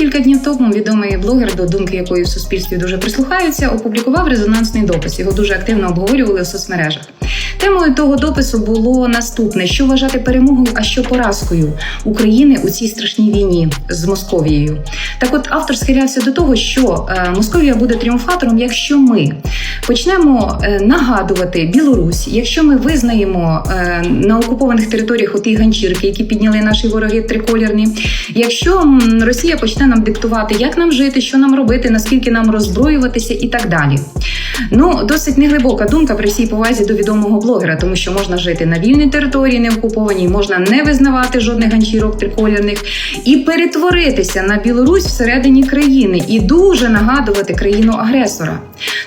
Кілька днів тому відомий блогер, до думки якої в суспільстві дуже прислухаються, опублікував резонансний допис. Його дуже активно обговорювали в соцмережах. Темою того допису було наступне: що вважати перемогою, а що поразкою України у цій страшній війні з Московією. Так, от автор схилявся до того, що е, Московія буде тріумфатором, якщо ми почнемо е, нагадувати Білорусь, якщо ми визнаємо е, на окупованих територіях оті ганчірки, які підняли наші вороги триколірні, якщо Росія почне нам диктувати, як нам жити, що нам робити, наскільки нам роззброюватися і так далі. Ну, досить неглибока думка при всій повазі до відомого блогера, тому що можна жити на вільній території, не окупованій, можна не визнавати жодних ганчірок триколірних і перетворитися на Білорусь всередині країни і дуже нагадувати країну агресора.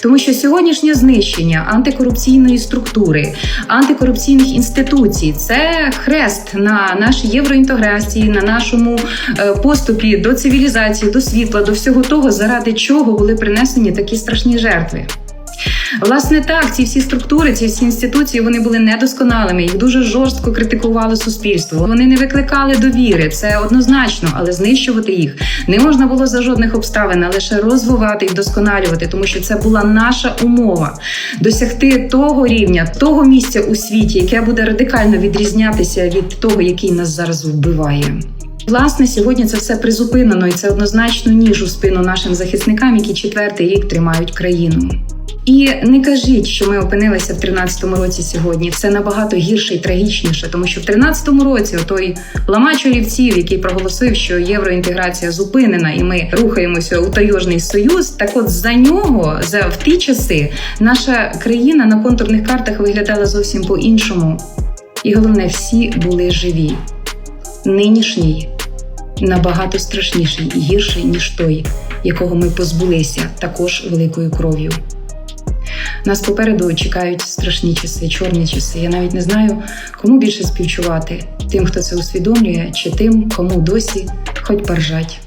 Тому що сьогоднішнє знищення антикорупційної структури, антикорупційних інституцій це хрест на нашій євроінтеграції, на нашому е, поступі до цивілізації, до світла, до всього того, заради чого були принесені такі страшні жертви. Власне, так, ці всі структури, ці всі інституції вони були недосконалими. Їх дуже жорстко критикувало суспільство. Вони не викликали довіри, це однозначно, але знищувати їх не можна було за жодних обставин, а лише розвивати і вдосконалювати, тому що це була наша умова досягти того рівня, того місця у світі, яке буде радикально відрізнятися від того, який нас зараз вбиває. Власне, сьогодні це все призупинено, і це однозначно ніж у спину нашим захисникам, які четвертий рік тримають країну. І не кажіть, що ми опинилися в 13-му році сьогодні. Це набагато гірше і трагічніше, тому що в 13-му році той ламач олівців, який проголосив, що євроінтеграція зупинена, і ми рухаємося у тойожний союз. Так, от за нього, за в ті часи, наша країна на контурних картах виглядала зовсім по-іншому. І головне, всі були живі. Нинішній набагато страшніший і гірший, ніж той, якого ми позбулися, також великою кров'ю. Нас попереду чекають страшні часи, чорні часи. Я навіть не знаю, кому більше співчувати: тим, хто це усвідомлює, чи тим, кому досі хоч поржать.